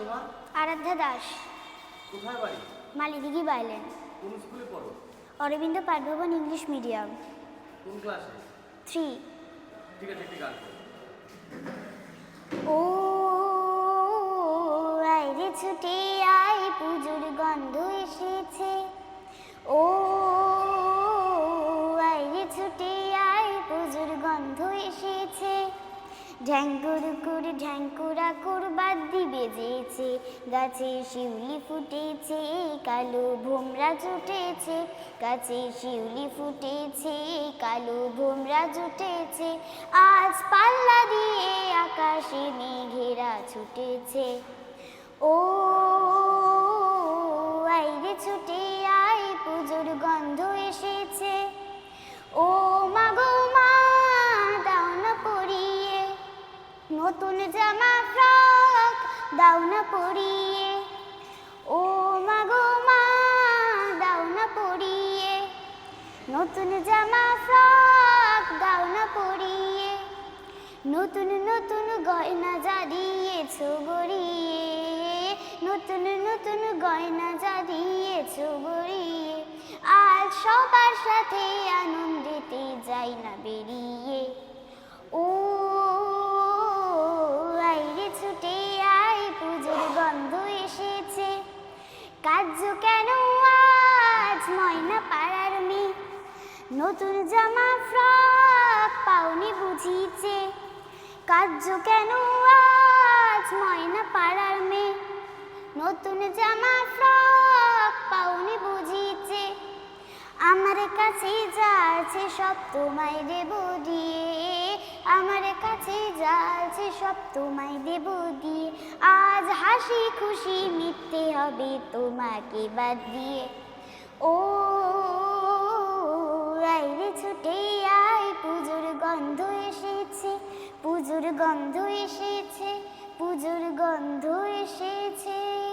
তোমার? আরাধ্যা দাস। কোথায় বাড়ি? মালিদিঘি বাইলেন। কোন স্কুলে পড়ো? Aurobindo Pathabhavan English medium. কোন ক্লাসে? থ্রি। ঠিক আছে একটি গান। ও আইরে ছুটে আই পুজোর ঢ্যাঙ্কুর কুর ঢ্যাঙ্কুরা কুর বাদ দি বেজেছে। গাছে শিউলি ফুটেছে, কালো ভোমরা জুটেছে। গাছে শিউলি ফুটেছে, কালো ভোমরা জুটেছে। আজ পাল্লা দিয়ে আকাশে মেঘেরা ছুটেছে। ও নতুন জামা ফ্রক দাও না পরিয়ে। ও মাগো মা, দাও না পরিয়ে। নতুন জামা ফ্রক দাও না পরিয়ে। নতুন নতুন গয়না যা দিয়েছ গড়িয়ে। নতুন নতুন গয়না যা দিয়েছ গড়িয়ে। আজ সবার সাথে আনন্দিতে যাই না বেরিয়ে। কার্য কেন আজ ময়না পাড়ার মেয়ে? নতুন জামা, ফ্রক পাওনি বুঝিছে কাজু কেন আজ ময়না পাড়ার মেয়ে? নতুন জামা, ফ্রক পাওনি বুঝিছে আমার কাছে যা আছে সব তোমায় দেব দিয়ে। আমার কাছে যা আছে সব তোমায় দেব দিয়ে। আজ হাসি খুশি মিথ্যে হবে তোমাকে বাদ দিয়ে। ও আইরে ছুটে আয়, পুজোর গন্ধ এসেছে, পুজোর গন্ধ এসেছে, পুজোর গন্ধ এসেছে।